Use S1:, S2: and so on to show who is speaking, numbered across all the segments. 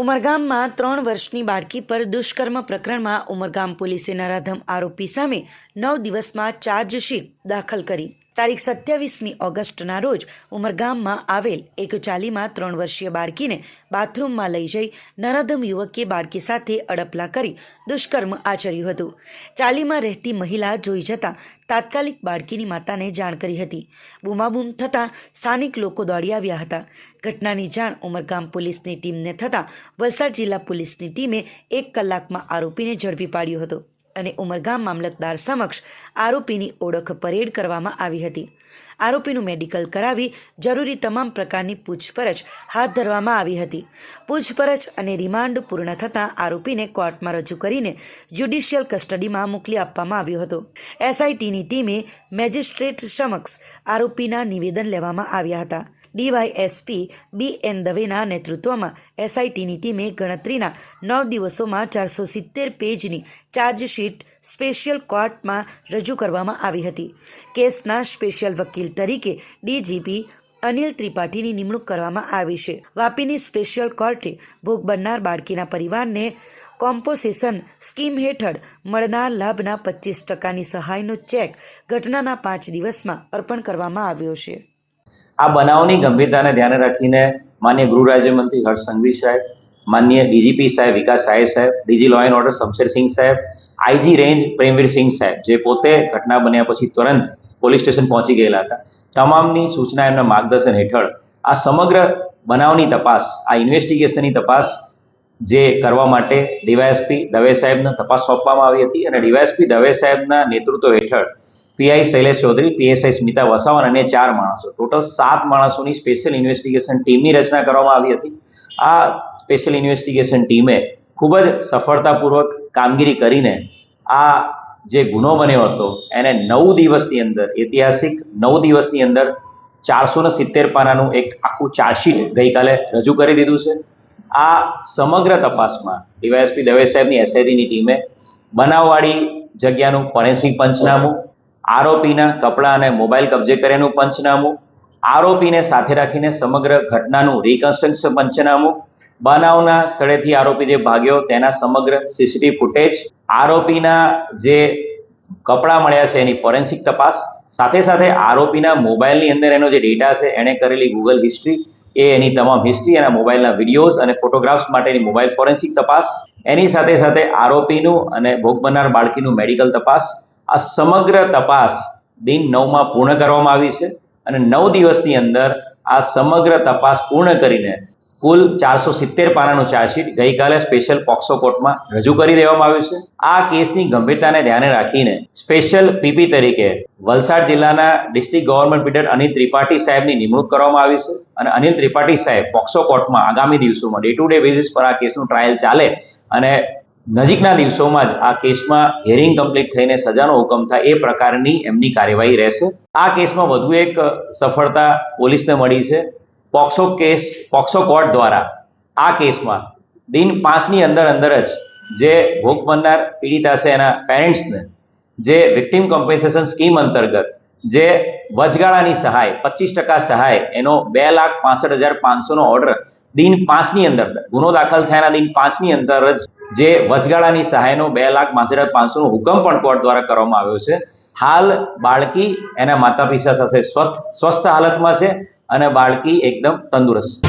S1: ઉમરગામમાં ત્રણ વર્ષની બાળકી પર દુષ્કર્મ પ્રકરણમાં ઉમરગામ પોલીસે નરાધમ આરોપી સામે નવ દિવસમાં ચાર્જશીટ દાખલ કરી. તારીખ સત્યાવીસમી ઓગસ્ટના રોજ ઉમરગામમાં આવેલ એક ચાલીમાં ત્રણ વર્ષીય બાળકીને બાથરૂમમાં લઈ જઈ નરાધમ યુવકે બાળકી સાથે અડપલા કરી દુષ્કર્મ આચર્યું હતું. ચાલીમાં રહેતી મહિલા જોઈ જતાં તાત્કાલિક બાળકીની માતાને જાણ કરી હતી. બૂમાબૂમ થતાં સ્થાનિક લોકો દોડી આવ્યા હતા. ઘટનાની જાણ ઉમરગામ પોલીસની ટીમને થતાં વલસાડ જિલ્લા પોલીસની ટીમે એક કલાકમાં આરોપીને ઝડપી પાડ્યો હતો. અને ઉમરગામ મામલતદાર સમક્ષ આરોપીની ઓળખ પરેડ કરવામાં આવી હતી. આરોપીનું મેડિકલ કરાવી જરૂરી તમામ પ્રકારની પૂછપરછ હાથ ધરવામાં આવી હતી. પૂછપરછ અને રિમાન્ડ પૂર્ણ થતાં આરોપીને કોર્ટમાં રજૂ કરીને જ્યુડિશિયલ કસ્ટડીમાં મોકલી આપવામાં આવ્યો હતો. એસઆઈટીની ટીમે મેજિસ્ટ્રેટ સમક્ષ આરોપીના નિવેદન લેવામાં આવ્યા હતા. ડીવાયએસપી બી એન દવેના નેતૃત્વમાં એસઆઈટીની ટીમે ગણતરીના નવ દિવસોમાં ચારસો સિત્તેર પેજની ચાર્જશીટ સ્પેશિયલ કોર્ટમાં રજૂ કરવામાં આવી હતી. કેસના સ્પેશિયલ વકીલ તરીકે ડીજીપી અનિલ ત્રિપાઠીની નિમણૂક કરવામાં આવી છે. વાપીની સ્પેશિયલ કોર્ટે ભોગ બનનાર બાળકીના પરિવારને કોમ્પોસેશન સ્કીમ હેઠળ મળનાર લાભના પચીસ ટકાની સહાયનો ચેક ઘટનાના પાંચ દિવસમાં અર્પણ કરવામાં આવ્યો છે.
S2: આ બનાવની ગંભીરતાને ધ્યાને રાખીને માન્ય ગૃહ રાજ્યમંત્રી હર્ષ સંઘવી સાહેબ, માન્ય ડીજીપી સાહેબ વિકાસ સાહેબ સાહેબ, DG law and order Shamshersinh સાહેબ આઈજી રેન્જ પ્રેમવીર સિંહ સાહેબ, જે પોતે ઘટના બન્યા પછી તુરંત પોલીસ સ્ટેશન પહોંચી ગયેલા હતા. તમામની સૂચના એમના માર્ગદર્શન હેઠળ આ સમગ્ર બનાવની તપાસ, આ ઇન્વેસ્ટિગેશનની તપાસ જે કરવા માટે ડીવાયએસપી દવે સાહેબને તપાસ સોંપવામાં આવી હતી અને ડીવાયએસપી દવે સાહેબના નેતૃત્વ હેઠળ પીઆઈ શૈલેષ ચૌધરી, પીએસઆઈ સ્મિતા વસાવન અને ચાર માણસો. ટોટલ સાત માણસોની સ્પેશિયલ ઇન્વેસ્ટિગેશન ટીમની રચના કરવામાં આવી હતી. આ સ્પેશિયલ ઇન્વેસ્ટિગેશન ટીમે ખૂબ જ સફળતાપૂર્વક કામગીરી કરીને આ જે ગુનો બન્યો હતો, એને નવ દિવસની અંદર, ઐતિહાસિક નવ દિવસની અંદર ચારસો ને સિત્તેર પાનાનું એક આખું ચાર્જશીટ ગઈકાલે રજૂ કરી દીધું છે. આ સમગ્ર તપાસમાં ડીવાયએસપી દવે સાહેબની એસઆઈટીની ટીમે બનાવવાળી જગ્યાનું ફોરેન્સિક પંચનામું આરોપીના કપડાં અને મોબાઈલ કબજે કર્યાનું પંચનામું, આરોપીને સાથે રાખીને સમગ્ર ઘટનાનું રિકન્સ્ટ્રક્શન પંચનામું, બનાવના સ્થળેથી આરોપી જે ભાગ્યો તેના સમગ્ર સીસીટીવી ફૂટેજ આરોપીના જે કપડાં મળ્યા છે એની ફોરેન્સિક તપાસ, સાથે સાથે આરોપીના મોબાઈલની અંદર એનો જે ડેટા છે એણે કરેલી ગૂગલ હિસ્ટ્રી એ એની તમામ હિસ્ટ્રી એના મોબાઈલના વિડીયોઝ અને ફોટોગ્રાફ્સ માટેની મોબાઈલ ફોરેન્સિક તપાસ, એની સાથે સાથે આરોપીનું અને ભોગ બનનાર બાળકીનું મેડિકલ તપાસ આ સમગ્ર તપાસ દિન નવમાં પૂર્ણ કરવામાં આવી છે અને નવ દિવસની અંદર આ સમગ્ર તપાસ પૂર્ણ કરીને કુલ ચારસો સિત્તેર પાનાનું ચાર્જશીટ ગઈકાલે સ્પેશિયલ પોક્સો કોર્ટમાં રજૂ કરી દેવામાં આવ્યું છે. આ કેસની ગંભીરતાને ધ્યાને રાખીને સ્પેશિયલ પીપી તરીકે વલસાડ જિલ્લાના district government pleader Anil Tripathi સાહેબની નિમણૂક કરવામાં આવી છે અને અનિલ ત્રિપાઠી સાહેબ પોક્સો કોર્ટમાં આગામી દિવસોમાં ડે ટુ ડે બેઝિસ પર આ કેસનું ટ્રાયલ ચાલે અને નજીકના દિવસોમાં જ આ કેસમાં હિયરિંગ કમ્પ્લીટ થઈને સજાનો હુકમ થાય એ પ્રકારની એમની કાર્યવાહી રહેશે. આ કેસમાં વધુ એક સફળતા પોલીસને મળી છે. પોક્સો કેસ, પોક્સો કોર્ટ દ્વારા આ કેસમાં દિન પાંચની અંદર અંદર જ જે ભોગ બનનાર પીડિતા છે એના પેરેન્ટ્સને, જે વિક્ટિમ કોમ્પેન્સેશન સ્કીમ અંતર્ગત જે વચગાળાની સહાય, પચીસ ટકા સહાય, એનો બે લાખ પાસઠ હજાર પાંચસોનો ઓર્ડર દિન પાંચની અંદર, ગુનો દાખલ થયાના દિન પાંચની અંદર જ જે વચગાળાની સહાયનો બે લાખ હજાર પાંચસોનો હુકમ પણ કોર્ટ દ્વારા કરવામાં આવ્યો છે. હાલ બાળકી એના માતા પિતા સાથે સ્વસ્થ સ્વસ્થ હાલતમાં છે અને બાળકી એકદમ તંદુરસ્ત.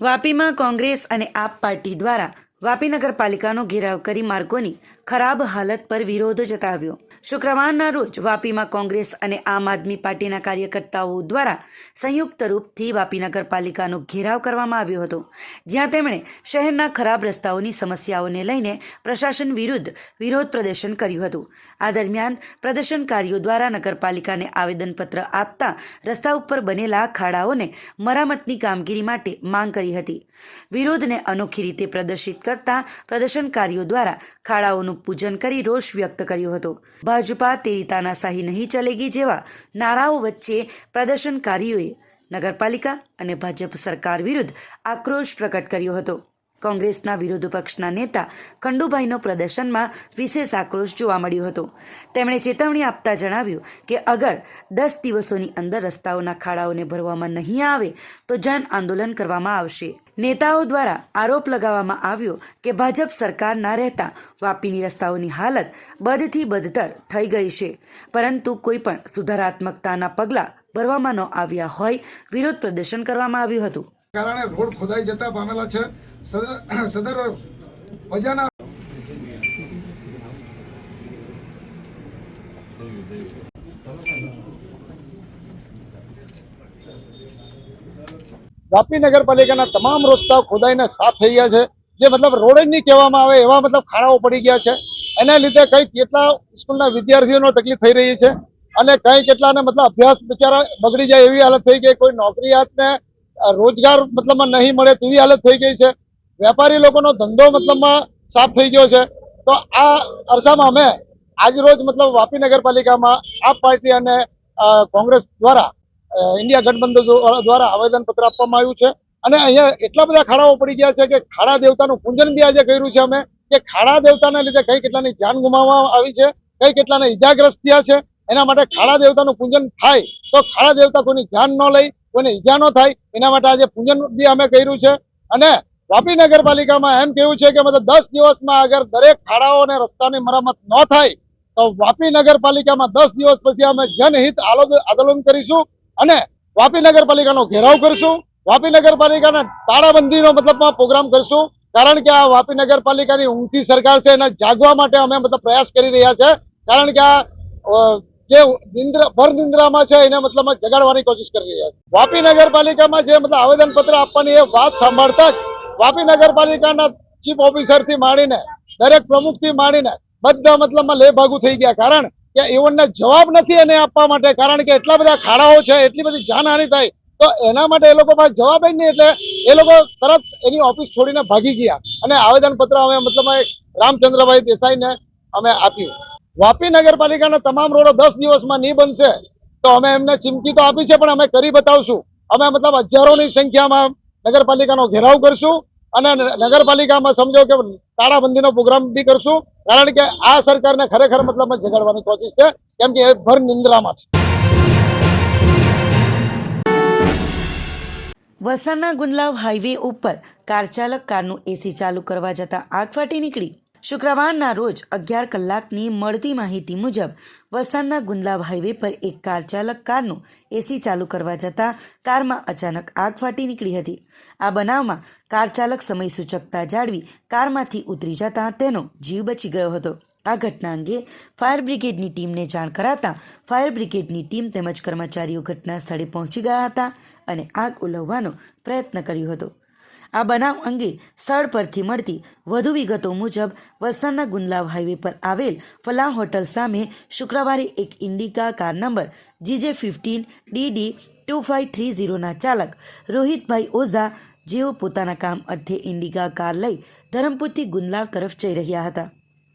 S1: વાપીમાં કોંગ્રેસ અને આપ પાર્ટી દ્વારા વાપી નગરપાલિકાનો ઘેરાવ કરી માર્ગોની ખરાબ હાલત પર વિરોધ જતાવ્યો. શુક્રવારના રોજ વાપીમાં કોંગ્રેસ અને આમ આદમી પાર્ટીના કાર્યકર્તાઓ દ્વારા સંયુક્ત રૂપથી વાપી નગરપાલિકાનો ઘેરાવ કરવામાં આવ્યો હતો, જ્યાં તેમણે શહેરના ખરાબ રસ્તાઓની સમસ્યાઓને લઈને પ્રશાસન વિરુદ્ધ વિરોધ પ્રદર્શન કર્યું હતું. આ દરમિયાન પ્રદર્શનકારીઓ દ્વારા નગરપાલિકાને આવેદનપત્ર આપતા રસ્તા ઉપર બનેલા ખાડાઓને મરામતની કામગીરી માટે માંગ કરી હતી. વિરોધને અનોખી રીતે પ્રદર્શિત કરતા પ્રદર્શનકારીઓ દ્વારા ખાડાઓનું પૂજન કરી રોષ વ્યક્ત કર્યો હતો. ભાજપા તેરી તાનાશાહી નહીં ચલેગી જેવા નારાઓ વચ્ચે પ્રદર્શનકારીઓએ નગરપાલિકા અને ભાજપ સરકાર વિરુદ્ધ આક્રોશ પ્રકટ કર્યો હતો. કોંગ્રેસના વિરોધ પક્ષના નેતા ખંડુભાઈનો પ્રદર્શનમાં વિશેષ આક્રોશ જોવા મળ્યો હતો. તેમણે ચેતવણી આપતા જણાવ્યું કે અગર દસ દિવસોની અંદર રસ્તાઓના ખાડાઓને ભરવામાં નહીં આવે તો જન આંદોલન કરવામાં આવશે. નેતાઓ દ્વારા આરોપ લગાવવામાં આવ્યો કે ભાજપ સરકારના રહેતા વાપીની રસ્તાઓની હાલત બદથી બદતર થઈ ગઈ છે. પરંતુ કોઈ પણ સુધારાત્મકતાના પગલાં ભરવામાં ન આવ્યા હોય વિરોધ પ્રદર્શન કરવામાં આવ્યું હતું.
S3: કારણે રોડ ખોદાઈ જતા પામેલા છે. સદર પ્રજાના વાપી નગરપાલિકાના તમામ રસ્તાઓ ખોદાઈને સાફ થઈ ગયા છે. જે મતલબ રોડ જ નહીં કહેવામાં આવે એવા મતલબ ખાડાઓ પડી ગયા છે. એના લીધે કઈ કેટલા સ્કૂલના વિદ્યાર્થીઓનો તકલીફ થઈ રહી છે અને કઈ કેટલાને મતલબ અભ્યાસ બિચારા બગડી જાય એવી હાલત થઈ ગઈ. કોઈ નોકરીયાતને રોજગાર મતલબમાં નહીં મળે તેવી હાલત થઈ ગઈ છે. વેપારી લોકોનો ધંધો મતલબમાં સાફ થઈ ગયો છે. તો આ અરસામાં અમે આજ રોજ મતલબ વાપી નગરપાલિકામાં આપ પાર્ટી અને કોંગ્રેસ દ્વારા ઇન્ડિયા ગઠબંધન દ્વારા આવેદન પત્ર આપવામાં આવ્યું છે. અને અહીંયા એટલા બધા ખાડાઓ પડી ગયા છે કે ખાડા દેવતાનું પૂજન બી આજે કર્યું છે અમે, કે ખાડા દેવતાના લીધે કઈ કેટલાની જાન ગુમાવવામાં આવી છે, કઈ કેટલાને ઈજાગ્રસ્ત થયા છે, એના માટે ખાડા દેવતાનું પૂજન થાય, તો ખાડા દેવતા કોઈની જાન ન લઈ, કોઈને ઈજા ન થાય, એના માટે આજે પૂજન બી અમે કર્યું છે. અને વાપી નગરપાલિકામાં એમ કેવું છે કે મતલબ દસ દિવસમાં અગર દરેક ખાડાઓ અને રસ્તાની મરામત ન થાય, તો વાપી નગરપાલિકામાં દસ દિવસ પછી અમે જનહિત આંદોલન કરીશું. અને વાપી નગરપાલિકાનો ઘેરાવ કરશું. વાપી નગરપાલિકાના તાળાબંધીનો મતલબમાં પ્રોગ્રામ કરશું. કારણ કે આ વાપી નગરપાલિકાની ઊંઘી સરકાર છે એને જાગવા માટે અમે મતલબ પ્રયાસ કરી રહ્યા છે. કારણ કે આ જે નિંદ્રા, ભર નિંદ્રામાં છે એને મતલબ જગાડવાની કોશિશ કરી રહ્યા છે વાપી નગરપાલિકામાં જે મતલબ આવેદનપત્ર આપવાની એ વાત સાંભળતા જ વાપી નગરપાલિકાના ચીફ ઓફિસરથી માંડીને દરેક પ્રમુખથી માંડીને બધા મતલબમાં લેભાગુ થઈ ગયા. કારણ કે એવોને જવાબ નથી એને આપવા માટે, કારણ કે એટલા બધા ખાડાઓ છે, એટલી બધી જાનહાનિ થાય, તો એના માટે એ લોકો પાસે જવાબ જ નહીં, એટલે એ લોકો તરત એની ઓફિસ છોડીને ભાગી ગયા. અને આવેદનપત્ર અમે મતલબ રામચંદ્રભાઈ દેસાઈને અમે આપ્યું. વાપી નગરપાલિકાના તમામ રોડો દસ દિવસમાં નહીં બનશે, તો અમે એમને ચીમકી તો આપી છે, પણ અમે કરી બતાવશું. અમે મતલબ હજારોની સંખ્યામાં નગરપાલિકાનો ઘેરાવ કરશું. અને નગરપાલિકામાં સમજો કે તાળાબંધીનો પ્રોગ્રામ બી કરશું, કારણ કે આ સરકારને ખરેખર મતલબ જગાડવાની કોશિશ છે, કેમ કે એ ભર નિંદ્રામાં છે.
S1: વલસાડના ગુંદલાવ હાઈવે ઉપર કાર ચાલક કારનું એસી ચાલુ કરવા જતાં આગ ફાટી નીકળી. શુક્રવારના રોજ અગિયાર કલાકની મળતી માહિતી મુજબ વલસાડના ગુંદલાવ હાઈવે પર એક કાર ચાલક કારનું એસી ચાલુ કરવા જતાં કારમાં અચાનક આગ ફાટી નીકળી હતી. આ બનાવમાં કાર ચાલક સમય સૂચકતા જાળવી કારમાંથી ઉતરી જતાં તેનો જીવ બચી ગયો હતો. આ ઘટના અંગે ફાયર બ્રિગેડની ટીમને જાણ કરાતા ફાયર બ્રિગેડની ટીમ તેમજ કર્મચારીઓ ઘટના સ્થળે પહોંચી ગયા હતા અને આગ ઉલવવાનો પ્રયત્ન કર્યો હતો. આ બનાવ અંગે સ્થળ પરથી મળતી વધુ વિગતો મુજબ વલસાડના ગુંદલાવ હાઈવે પર આવેલ ફલાહ હોટલ સામે શુક્રવારે એક Indica car number GJ fifteen DD two five three ઝીરોના ચાલક રોહિતભાઈ ઓઝા જેઓ પોતાના કામ અર્થે ઇન્ડિકા કાર લઈ ધરમપુરથી ગુંદલાવ તરફ જઈ રહ્યા હતા.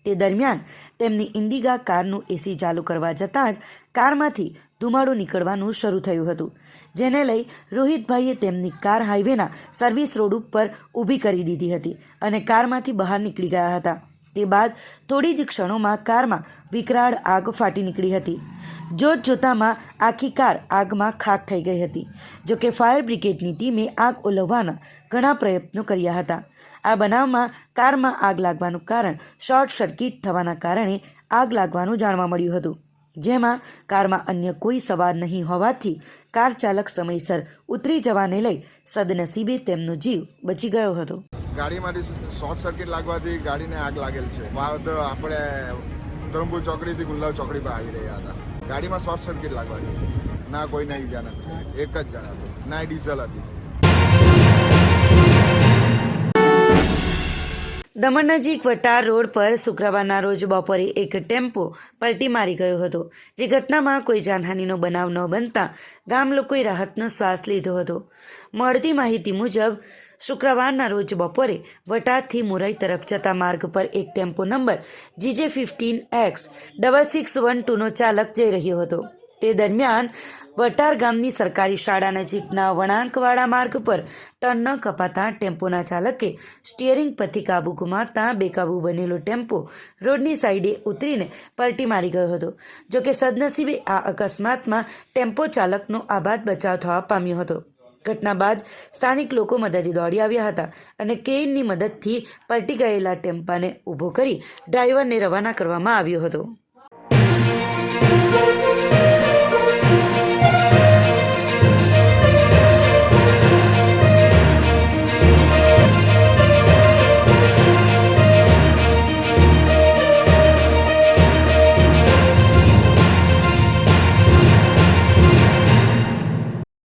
S1: તે દરમિયાન તેમની ઇન્ડિગા કારનું એસી ચાલુ કરવા જતાં જ કારમાંથી ધુમાડો નીકળવાનું શરૂ થયું હતું, જેને લઈ રોહિતભાઈએ તેમની કાર હાઈવેના સર્વિસ રોડ ઉપર ઊભી કરી દીધી હતી અને કારમાંથી બહાર નીકળી ગયા હતા. તે બાદ થોડી જ ક્ષણોમાં કારમાં વિકરાળ આગ ફાટી નીકળી હતી. જોત જોતામાં આખી કાર આગમાં ખાક થઈ ગઈ હતી, જોકે ફાયર બ્રિગેડની ટીમે આગ ઓલવવાના ઘણા પ્રયત્નો કર્યા હતા. આ બનાવમાં કારમાં આગ લાગવાનું કારણ શોર્ટ સર્કિટ થવાના કારણે આગ લાગવાનું જાણવા મળ્યું હતું. જેમાં કારમાં અન્ય કોઈ સવાર નહીં હોવાથી કાર ચાલક સમયસર ઉતરી જવાને લઈ સદનસીબે તેમનો જીવ બચી ગયો હતો.
S4: ગાડીમાંથી શોર્ટ સર્કિટ લાગવાથી ગાડીને આગ લાગેલ છે. આપણે ધરમપુર ચોકડીથી ગુલ્લાવ ચોકડી પર આવી રહ્યા હતા. ગાડીમાં શોર્ટ સર્કિટ લાગવાથી. ના કોઈને ઈજા નથી. એક જ જણા હતું. ના ડીઝલ હતી.
S1: દમણ નજીક વટાર રોડ પર શુક્રવારના રોજ બપોરે એક ટેમ્પો પલટી મારી ગયો હતો, જે ઘટનામાં કોઈ જાનહાનિનો બનાવ ન બનતા ગામ લોકોએ રાહતનો શ્વાસ લીધો હતો. મળતી માહિતી મુજબ, શુક્રવારના રોજ બપોરે વટાદથી મુરઈ તરફ જતા માર્ગ પર એક tempo number GJ fifteen X double six one ટુનો ચાલક જઈ રહ્યો હતો. તે દરમિયાન વટાર ગામની સરકારી શાળા નજીકના વળાંકવાળા માર્ગ પર ટર્ન ન કપાતા ટેમ્પોના ચાલકે સ્ટિયરિંગ પરથી કાબુ ગુમાવતા બેકાબુ બનેલો ટેમ્પો રોડની સાઈડે ઉતરીને પલટી મારી ગયો હતો. જોકે સદનસીબે આ અકસ્માતમાં ટેમ્પો ચાલકનો આબાદ બચાવ થવા પામ્યો હતો. ઘટના બાદ સ્થાનિક લોકો મદદે દોડી આવ્યા હતા અને કેઇનની મદદથી પલટી ગયેલા ટેમ્પાને ઊભો કરી ડ્રાઈવરને રવાના કરવામાં આવ્યો હતો.